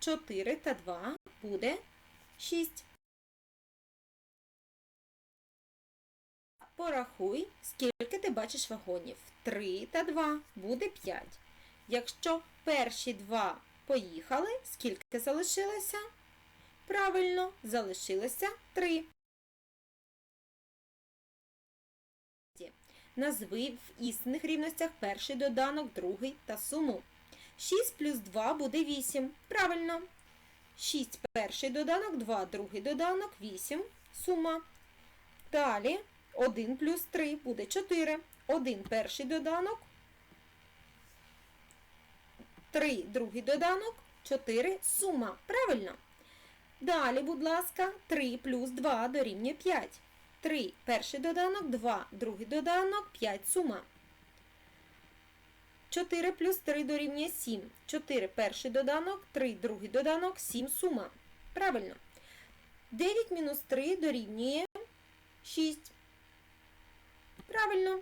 4 та 2 буде 6. Порахуй, скільки ти бачиш вагонів. 3 та 2 буде 5. Якщо перші два поїхали, скільки залишилося? Правильно, залишилося 3. Назви в істинних рівностях перший доданок, другий та суму. 6 плюс 2 буде 8. Правильно. 6 перший доданок, 2 другий доданок, 8 сума. Далі 1 плюс 3 буде 4. 1 перший доданок, 3 другий доданок, 4 сума. Правильно. Далі, будь ласка, 3 плюс 2 дорівнює 5. 3 перший доданок, 2 другий доданок, 5 сума. 4 плюс 3 дорівнює 7. 4 перший доданок, 3 другий доданок, 7 сума. Правильно. 9 мінус 3 дорівнює 6. Правильно.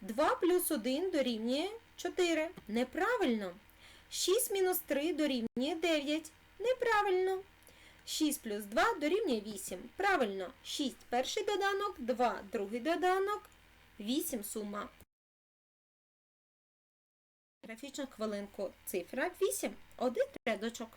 2 плюс 1 дорівнює 4. Неправильно. 6 мінус 3 дорівнює 9. Неправильно. 6 плюс 2 дорівнює 8. Правильно. 6 перший доданок, 2 другий доданок, 8 сума. Графічну хвилинку. Цифра 8. Один рядочок.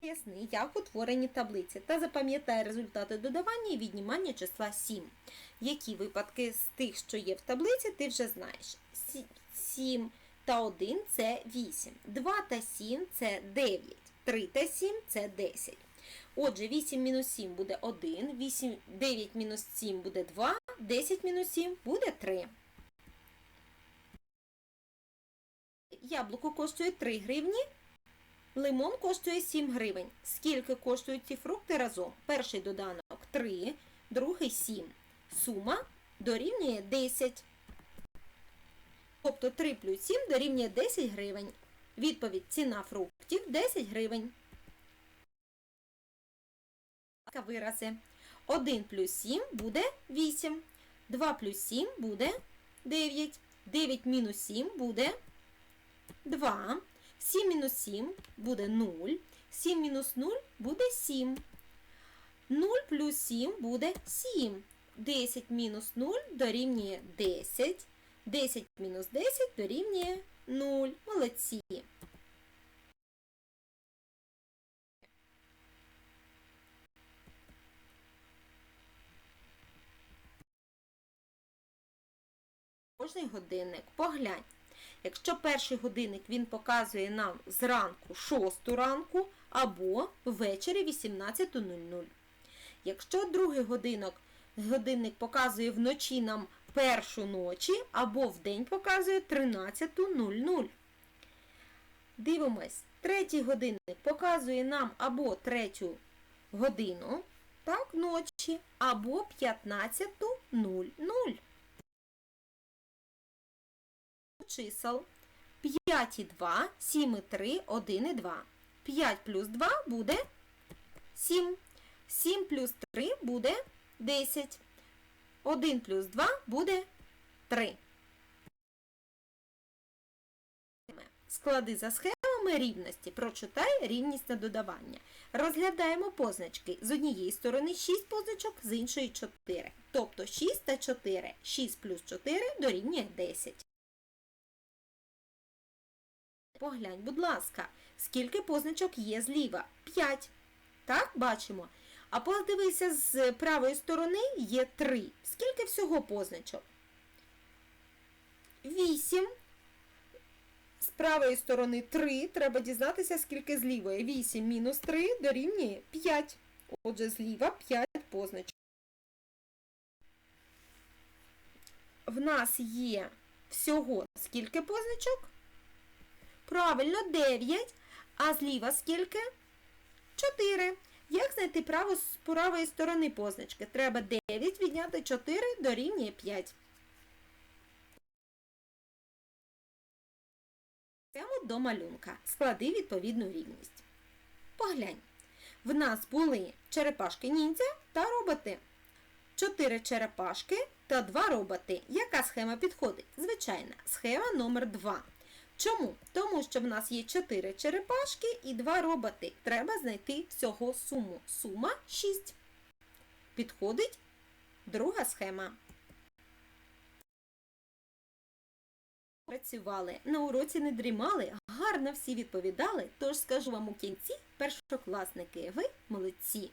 Поясни, як утворені таблиці та запам'ятай результати додавання і віднімання числа 7. Які випадки з тих, що є в таблиці, ти вже знаєш. 7 та 1 це 8. 2 та 7 це 9. 3 та 7 це 10. Отже, 8 мінус 7 буде 1, 8, 9 мінус 7 буде 2, 10 мінус 7 буде 3. Яблуко коштує 3 гривні, лимон коштує 7 гривень. Скільки коштують ці фрукти разом? Перший доданок 3, другий 7. Сума дорівнює 10. Тобто 3 плюс 7 дорівнює 10 гривень. Відповідь ціна фруктів 10 гривень. Вирази. 1 плюс 7 буде 8. 2 плюс 7 буде 9. 9 мінус 7 буде 2. 7 мінус 7 буде 0. 7 мінус 0 буде 7. 0 плюс 7 буде 7. 10 мінус 0 дорівнює 10. 10 мінус 10 дорівнює 0. Молодці. Кожний годинник. Поглянь. Якщо перший годинник він показує нам зранку 6 ранку або ввечері 18.00. Якщо другий годинок, годинник показує вночі нам першу ночі або в день показує 13.00. Дивимось, третій годинник показує нам або третю годину так, ночі, або 15.00. Чисел 5 і 2, 7 і 3, 1 і 2. 5 плюс 2 буде 7. 7 плюс 3 буде 10. 1 плюс 2 буде 3. Склади за схемами рівності. Прочитай рівність на додавання. Розглядаємо позначки. З однієї сторони 6 позначок, з іншої 4. Тобто 6 та 4. 6 плюс 4 дорівнює 10. Поглянь, будь ласка, скільки позначок є зліва? 5. Так, бачимо. А подивися, з правої сторони є 3. Скільки всього позначок? 8. З правої сторони 3. Треба дізнатися, скільки з лівої. 8 мінус 3 дорівнює 5. Отже, зліва 5 позначок. В нас є всього скільки позначок? Правильно, 9. А зліва скільки? 4. Як знайти право з правої сторони позначки? Треба 9 відняти 4 дорівнює 5. Прямо до малюнка. Склади відповідну рівність. Поглянь. В нас були черепашки ніндзя та роботи. 4 черепашки та два роботи. Яка схема підходить? Звичайна, схема номер 2. Чому? Тому що в нас є 4 черепашки і 2 роботи. Треба знайти всього суму. Сума 6. Підходить друга схема. Працювали, на уроці не дрімали, гарно всі відповідали, тож скажу вам у кінці, першокласники, ви молодці.